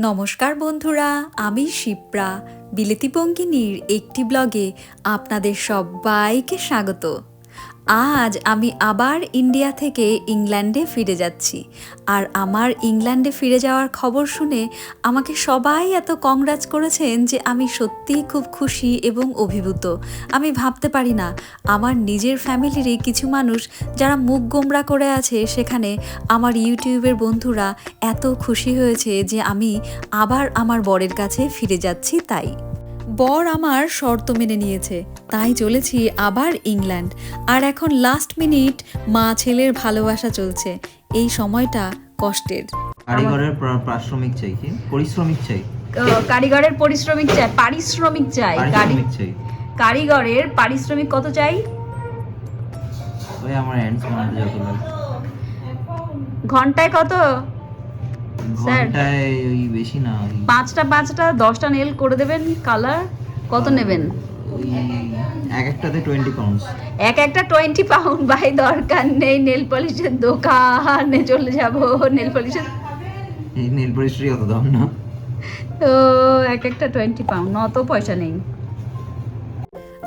নমস্কার বন্ধুরা আমি শিপ্রা। বিলেতি পঙ্গিনীর একটি ব্লগে আপনাদের সবাইকে স্বাগত। আজ আমি আবার ইন্ডিয়া থেকে ইংল্যান্ডে ফিরে যাচ্ছি। আর আমার ইংল্যান্ডে ফিরে যাওয়ার খবর শুনে আমাকে সবাই এত কংগ্রাচ করেছেন যে আমি সত্যিই খুব খুশি এবং অভিভূত। আমি ভাবতে পারি না, আমার নিজের ফ্যামিলিরই কিছু মানুষ যারা মুখ গোমরা করে আছে সেখানে আমার ইউটিউবের বন্ধুরা এত খুশি হয়েছে যে আমি আবার আমার বরের কাছে ফিরে যাচ্ছি তাই। বর আমার শর্ত মেনে নিয়েছে। তাই চলেছি আবার ইংল্যান্ড। আর এখন লাস্ট মিনিট মা ছেলের ভালোবাসা চলছে। এই সময়টা কষ্টের। কারিগরের পারিশ্রমিক চাই কি? পরিশ্রমিক চাই? কারিগরের পরিশ্রমিক চাই পারিশ্রমিক চাই কারিগরের পারিশ্রমিক কত চাই? ওই আমার হ্যান্ডস ঘন্টায় কত। ঘন্টায় ওই বেশি না পাঁচটা পাঁচটা দশটা নেল করে দেবেন কালার কত নেবেন? এক একটাতে টোয়েন্টি পাউন্ডস এক একটা টোয়েন্টি পাউন্ড ভাই দরকার নেই নেল পলিশের দোকানে চলে যাব নেল পলিশের এই নীল পরিশ্রী অত দাম না। তো এক একটা টোয়েন্টি পাউন্ড অত পয়সা নেই।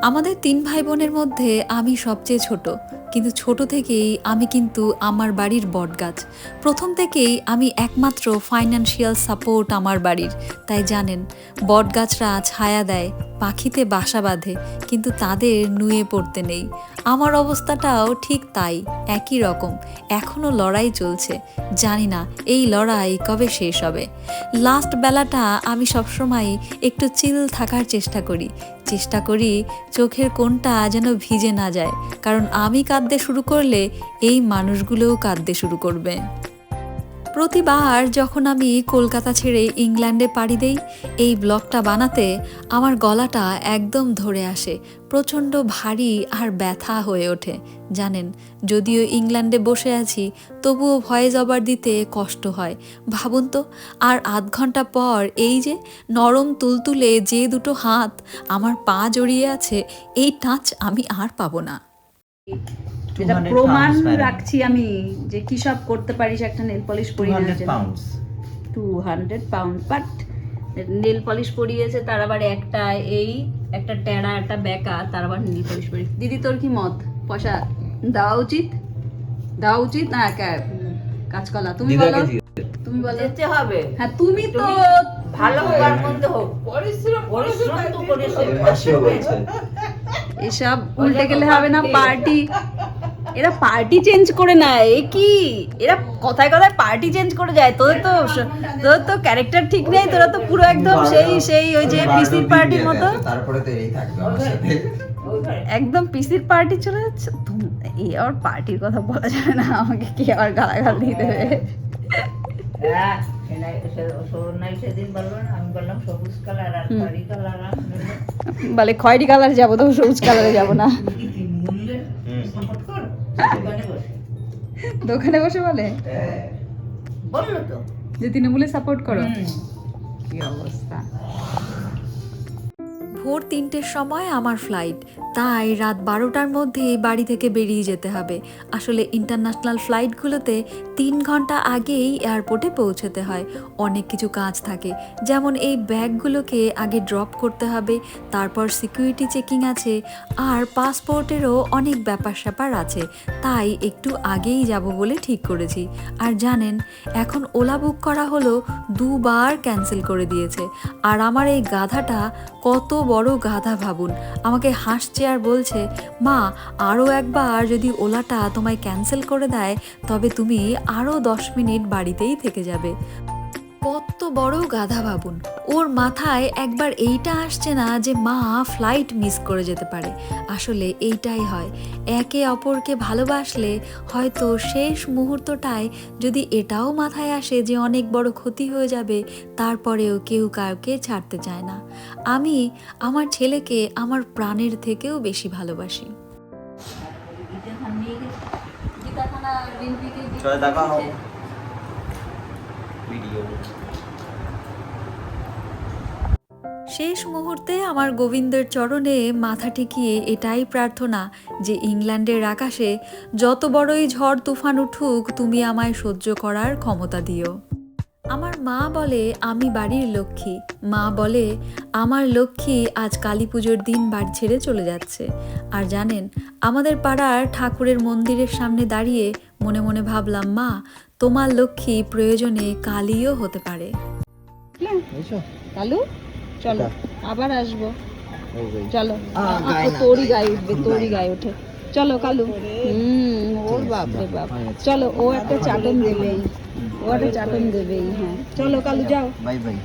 আমাদের তিন ভাই বোনের মধ্যে আমি সবচেয়ে ছোট। কিন্তু ছোট থেকেই আমি কিন্তু আমার বাড়ির বটগাছ। প্রথম থেকেই আমি একমাত্র ফাইন্যান্সিয়াল সাপোর্ট আমার বাড়ির। তাই জানেন, বটগাছরা ছায়া দেয়, পাখিতে বাসা বাঁধে, কিন্তু তাদের নুয়ে পড়তে নেই। আমার অবস্থাটাও ঠিক তাই, একই রকম। এখনও লড়াই চলছে। জানি না এই লড়াই কবে শেষ হবে। লাস্ট বেলাটা আমি সবসময় একটু চিল থাকার চেষ্টা করি। চেষ্টা করি চোখের কোনটা যেন ভিজে না যায়। কারণ আমি কাঁদতে শুরু করলে এই মানুষগুলোও কাঁদতে শুরু করবে। প্রতিবার যখন আমি কলকাতা ছেড়ে ইংল্যান্ডে পাড়ি দেই, এই ব্লগটা বানাতে আমার গলাটা একদম ধরে আসে, প্রচণ্ড ভারী আর ব্যথা হয়ে ওঠে, জানেন? যদিও ইংল্যান্ডে বসে আছি, তবুও ভয়েস ওভার দিতে কষ্ট হয়, ভাবুন তো? আর আধ ঘণ্টা পর এই যে নরম তুলতুলে যে দুটো হাত আমার পা জড়িয়ে আছে, এই টাচ আমি আর পাবো না। এটা প্রমাণ রাখছি আমি যে কি সব করতে পারিস একটা নেল পলিশ পরিয়ে pounds two hundred pound but nail polish পরিয়েছে তার আবার একটা এই একটা টেরা একটা বেকা তার আবার নেল পলিশ পরি দিদি তোর কি মত? পয়সা দেওয়া উচিত? দেওয়া উচিত? না কা- কাঁচকলা। তুমি বলো। তুমি বলো। যেতে হবে। হ্যাঁ তুমি তো ভালো হোক আর মন্দ হোক। পরিশ্রম পরিশ্রম তো করেছে এসব উল্টে গেলে হবে না পার্টি এরা পার্টি চেঞ্জ করে নেয় এ কি? এরা কথায় কথায় পার্টি চেঞ্জ করে যায়। তোদের তো তোদের তো ক্যারেক্টার ঠিক নেই তোরা তো পুরো একদম সেই সেই ওই যে পিসির পার্টির মতো। তারপরে তো এই থাকবে। একদম পিসির পার্টি চলে যাচ্ছে। তুম- এই আর পার্টির কথা বলা যাবে না আমাকে কি আর গালাগাল দিয়ে দেবে? হ্যাঁ। বলে খয়েরি কালার যাব তো সবুজ কালারে যাব না। দোকানে বসে। বলে? বলল তো। যে তৃণমূলে সাপোর্ট করো। কি অবস্থা? ভোর তিনটের সময় আমার ফ্লাইট তাই রাত বারোটার মধ্যেই বাড়ি থেকে বেরিয়ে যেতে হবে। আসলে ইন্টারন্যাশনাল ফ্লাইটগুলোতে তিন ঘণ্টা আগেই এয়ারপোর্টে পৌঁছতে হয়। অনেক কিছু কাজ থাকে। যেমন এই ব্যাগগুলোকে আগে ড্রপ করতে হবে, তারপর সিকিউরিটি চেকিং আছে, আর পাসপোর্টেরও অনেক ব্যাপার স্যাপার আছে। তাই একটু আগেই যাব বলে ঠিক করেছি। আর জানেন, এখন ওলা বুক করা হলো দুবার ক্যান্সেল করে দিয়েছে। আর আমার এই গাধাটা কত বড় গাধা ভাবুন। আমাকে হাসছে আর বলছে, মা আরও একবার যদি ওলাটা তোমায় ক্যান্সেল করে দেয়, তবে তুমি আরও দশ মিনিট বাড়িতেই থেকে যাবে। কত বড় গাধা ভাবুন ওর মাথায় একবার এইটা আসছে না যে মা ফ্লাইট মিস করে যেতে পারে। আসলে এইটাই হয়। একে অপরকে ভালোবাসলে হয়তো শেষ মুহূর্তটায় যদি এটাও মাথায় আসে যে অনেক বড় ক্ষতি হয়ে যাবে তারপরেও কেউ কাউকে ছাড়তে চায় না। আমি আমার ছেলেকে আমার প্রাণের থেকেও বেশি ভালোবাসি। নিয়ে গেছে। ভিডিও শেষ মুহূর্তে আমার গোবিন্দের চরণে মাথা ঠেকিয়ে এটাই প্রার্থনা যে ইংল্যান্ডের আকাশে যত বড়ই ঝড় তুফান উঠুক, তুমি আমায় সহ্য করার ক্ষমতা দিও। আমার মা বলে, আমি বাড়ির লক্ষ্মী। মা বলে, আমার লক্ষ্মী আজ কালী পুজোর দিন বাড়ি ছেড়ে চলে যাচ্ছে। আর জানেন, আমাদের পাড়ার ঠাকুরের মন্দিরের সামনে দাঁড়িয়ে মনে মনে ভাবলাম, মা তোমার লক্ষ্মী প্রয়োজনে কালীও হতে পারে। কালু চলো আবার আসব। চলো। তোরই গায়ে উঠবে তোরই গায়ে। ওঠে চলো কালু। হুম ওর বাপ। রে বাপ চলো ও একটা চাটন দেবেই। ও একটা চাটন দেবেই হ্যাঁ। চলো কালু যাও। Bye bye.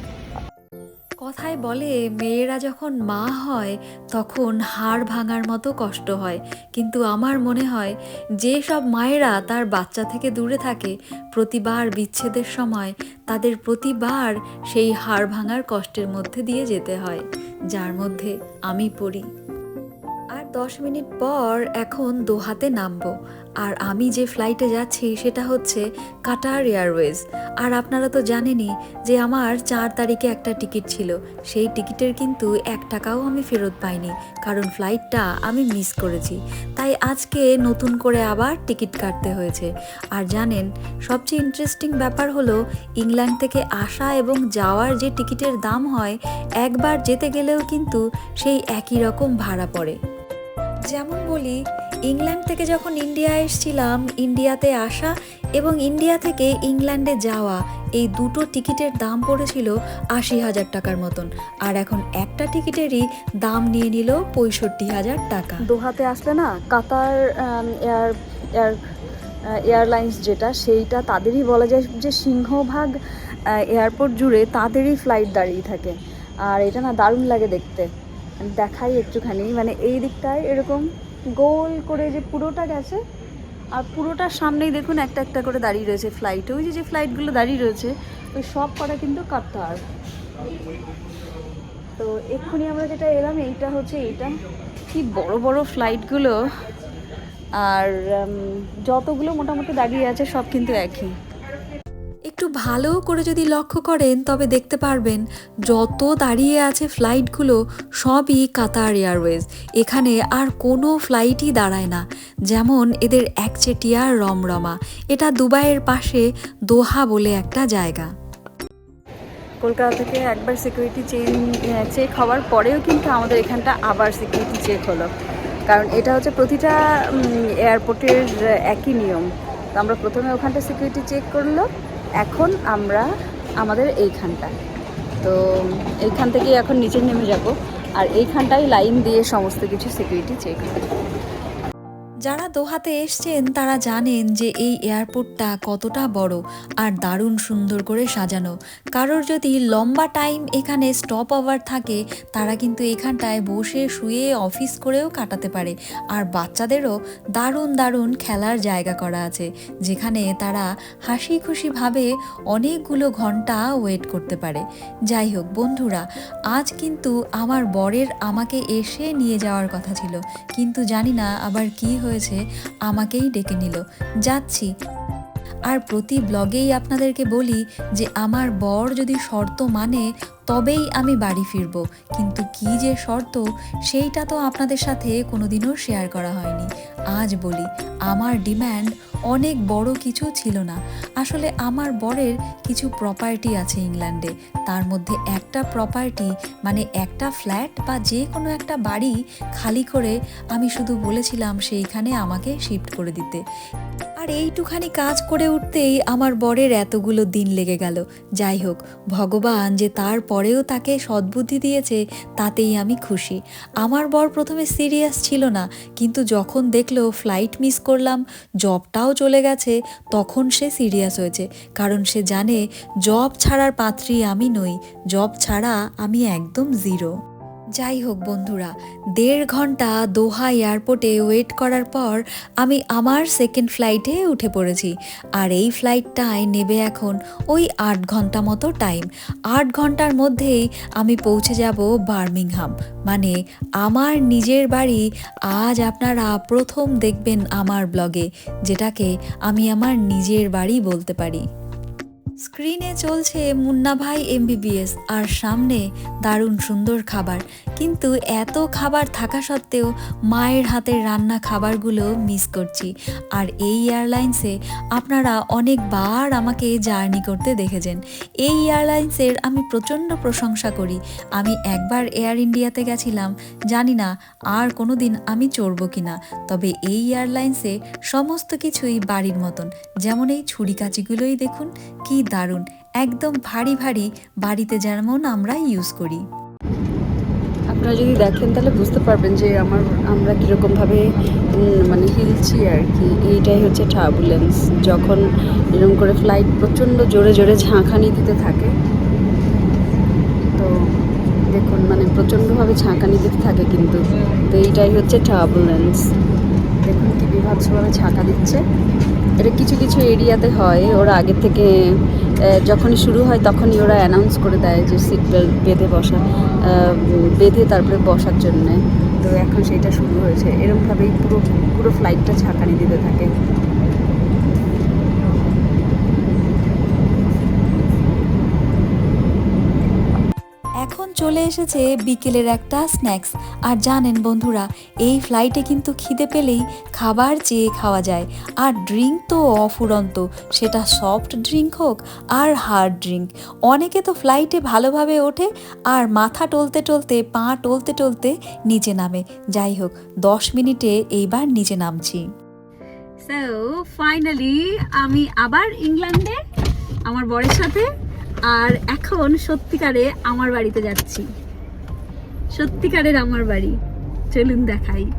কথায় বলে, মেয়েরা যখন মা হয়, তখন হাড় ভাঙার মতো কষ্ট হয়। কিন্তু আমার মনে হয়, যে সব মায়েরা তার বাচ্চা থেকে দূরে থাকে, প্রতিবার বিচ্ছেদের সময় তাদের প্রতিবার সেই হাড় ভাঙার কষ্টের মধ্যে দিয়ে যেতে হয়, যার মধ্যে আমি পড়ি। দশ মিনিট পর এখন দোহাতে নামবো। আর আমি যে ফ্লাইটে যাচ্ছি সেটা হচ্ছে কাটার এয়ারওয়েজ আর আপনারা তো জানেনই যে আমার চার তারিখে একটা টিকিট ছিল। সেই টিকিটের কিন্তু এক টাকাও আমি ফেরত পাইনি, কারণ ফ্লাইটটা আমি মিস করেছি। তাই আজকে নতুন করে আবার টিকিট কাটতে হয়েছে। আর জানেন, সবচেয়ে ইন্টারেস্টিং ব্যাপার হলো ইংল্যান্ড থেকে আসা এবং যাওয়ার যে টিকিটের দাম হয়, একবার যেতে গেলেও কিন্তু সেই একই রকম ভাড়া পড়ে। যেমন বলি, ইংল্যান্ড থেকে যখন ইন্ডিয়া এসেছিলাম, ইন্ডিয়াতে আসা এবং ইন্ডিয়া থেকে ইংল্যান্ডে যাওয়া, এই দুটো টিকিটের দাম পড়েছিল আশি হাজার টাকার মতন। আর এখন একটা টিকিটেরই দাম নিয়ে নিল পঁয়ষট্টি হাজার টাকা। দোহাতে আসলে না, কাতার এয়ার এয়ার এয়ারলাইন্স যেটা, সেইটা তাদেরই বলা যায় যে সিংহভাগ এয়ারপোর্ট জুড়ে তাদেরই ফ্লাইট দাঁড়িয়ে থাকে। আর এটা না দারুণ লাগে দেখতে। দেখাই একটুখানি মানে এই দিকটায় এরকম গোল করে যে পুরোটা গেছে, আর পুরোটার সামনেই দেখুন একটা একটা করে দাঁড়িয়ে রয়েছে ফ্লাইট ওই যে যে ফ্লাইটগুলো দাঁড়িয়ে রয়েছে, ওই সব কটা কিন্তু কাতার তো এক্ষুনি আমরা যেটা এলাম, এইটা হচ্ছে এইটা। কি বড় বড় ফ্লাইটগুলো আর যতগুলো মোটামুটি দাঁড়িয়ে আছে, সব কিন্তু একই। একটু ভালো করে যদি লক্ষ্য করেন, তবে দেখতে পারবেন যত দাঁড়িয়ে আছে ফ্লাইটগুলো সবই কাতার এয়ারওয়েজ। এখানে আর কোনো ফ্লাইটই দাঁড়ায় না। যেমন এদের একচেটিয়া রমরমা। এটা দুবাইয়ের পাশে দোহা বলে একটা জায়গা। কলকাতা থেকে একবার সিকিউরিটি চেন চেক হওয়ার পরেও কিন্তু আমাদের এখানটা আবার সিকিউরিটি চেক হলো। কারণ এটা হচ্ছে প্রতিটা এয়ারপোর্টের একই নিয়ম। তো আমরা প্রথমে ওখানটা সিকিউরিটি চেক করল। এখন আমরা আমাদের এইখানটা তো এইখান থেকে এখন নিচে নেমে যাব। আর এইখানটাই লাইন দিয়ে সমস্ত কিছু সিকিউরিটি চেক যারা দোহাতে এসছেন, তারা জানেন যে এই এয়ারপোর্টটা কতটা বড় আর দারুণ সুন্দর করে সাজানো। কারোর যদি লম্বা টাইম এখানে স্টপ ওভার থাকে, তারা কিন্তু এখানটায় বসে শুয়ে অফিস করেও কাটাতে পারে। আর বাচ্চাদেরও দারুণ দারুণ খেলার জায়গা করা আছে, যেখানে তারা হাসি খুশিভাবে অনেকগুলো ঘণ্টা ওয়েট করতে পারে। যাই হোক, বন্ধুরা, আজ কিন্তু আমার বরের আমাকে এসে নিয়ে যাওয়ার কথা ছিল। কিন্তু জানি না আবার কি হয়েছে, আমাকেই ডেকে নিল। যাচ্ছি। আর প্রতি ব্লগেই আপনাদেরকে বলি যে, আমার বর যদি শর্ত মানে তবেই আমি বাড়ি ফিরব। কিন্তু কি যে শর্ত, সেইটা তো আপনাদের সাথে কোনোদিনও শেয়ার করা হয়নি। আজ বলি, আমার ডিম্যান্ড অনেক বড় কিছু ছিল না। আসলে আমার বরের কিছু প্রপার্টি আছে ইংল্যান্ডে। তার মধ্যে একটা প্রপার্টি মানে একটা ফ্ল্যাট বা যে কোনো একটা বাড়ি খালি করে আমি শুধু বলেছিলাম সেইখানে আমাকে শিফট করে দিতে। আর এইটুখানি কাজ করে উঠতেই আমার বরের এতগুলো দিন লেগে গেল। যাই হোক, ভগবান যে তারপরেও তাকে সদ্বুদ্ধি দিয়েছে, তাতেই আমি খুশি। আমার বর প্রথমে সিরিয়াস ছিল না, কিন্তু যখন দেখল ফ্লাইট মিস করলাম জবটাও চলে গেছে, তখন সে সিরিয়াস হয়েছে, কারণ সে জানে, জব ছাড়ার পাত্রী আমি নই, জব ছাড়া আমি একদম জিরো যাই হোক বন্ধুরা, দেড় ঘণ্টা দোহা এয়ারপোর্টে ওয়েট করার পর আমি আমার সেকেন্ড ফ্লাইটে উঠে পড়েছি। আর এই ফ্লাইটটায় নেবে এখন ওই আট ঘণ্টা মতো টাইম আট ঘণ্টার মধ্যেই আমি পৌঁছে যাব বার্মিংহাম। মানে আমার নিজের বাড়ি আজ আপনারা প্রথম দেখবেন আমার ব্লগে যেটাকে আমি আমার নিজের বাড়ি বলতে পারি। স্ক্রিনে চলছে মুন্না ভাই এমবিবিএস আর সামনে দারুণ সুন্দর খাবার। কিন্তু এত খাবার থাকা সত্ত্বেও মায়ের হাতের রান্না খাবারগুলো মিস করছি। আর এই এয়ারলাইন্সে আপনারা অনেকবার আমাকে জার্নি করতে দেখেছেন। এই এয়ারলাইন্সের আমি প্রচণ্ড প্রশংসা করি। আমি একবার এয়ার ইন্ডিয়াতে গেছিলাম, জানি না আর কোনো দিন আমি চড়বো কিনা। তবে এই এয়ারলাইন্সে সমস্ত কিছুই বাড়ির মতন। যেমন এই ছুরিকাচিগুলোই দেখুন, কি দারুণ, একদম ভারী ভারী বাড়িতে যেমন আমরা ইউজ করি। আপনারা যদি দেখেন তাহলে বুঝতে পারবেন যে আমার, আমরা কীরকমভাবে মানে হিলছি আর কি। এইটাই হচ্ছে টার্বুলেন্স যখন এরকম করে ফ্লাইট প্রচণ্ড জোরে জোরে ঝাঁকানি দিতে থাকে, তো দেখুন মানে প্রচণ্ডভাবে ঝাঁকানি দিতে থাকে কিন্তু, তো এইটাই হচ্ছে টার্বুলেন্স দেখুন কি বিভৎসভাবে ঝাঁকা দিচ্ছে। এটা কিছু কিছু এরিয়াতে হয়, ওরা আগে থেকে যখনই শুরু হয় তখনই ওরা অ্যানাউন্স করে দেয় যে সিট বেল্ট বেঁধে বসা বেঁধে তারপরে বসার জন্যে। তো এখন সেটা শুরু হয়েছে। এরকমভাবেই পুরো পুরো ফ্লাইটটা ঝাঁকানি দিতে থাকে এখন চলে এসেছে বিকেলের একটা স্ন্যাক্স। আর জানেন বন্ধুরা, এই ফ্লাইটে কিন্তু খিদে পেলেই খাবার চেয়ে খাওয়া যায়। আর ড্রিঙ্ক তো অফুরন্ত, সেটা সফট ড্রিঙ্ক হোক আর হার্ড ড্রিঙ্ক অনেকে তো ফ্লাইটে ভালোভাবে ওঠে আর মাথা টলতে টলতে, পা টলতে টলতে নিচে নামে। যাই হোক, দশ মিনিটে এইবার নিচে নামছি। সো ফাইনালি আমি আবার ইংল্যান্ডে আমার বরের সাথে আর এখন সত্যিকারে আমার বাড়িতে যাচ্ছি। সত্যিকারের আমার বাড়ি। চলুন দেখাই।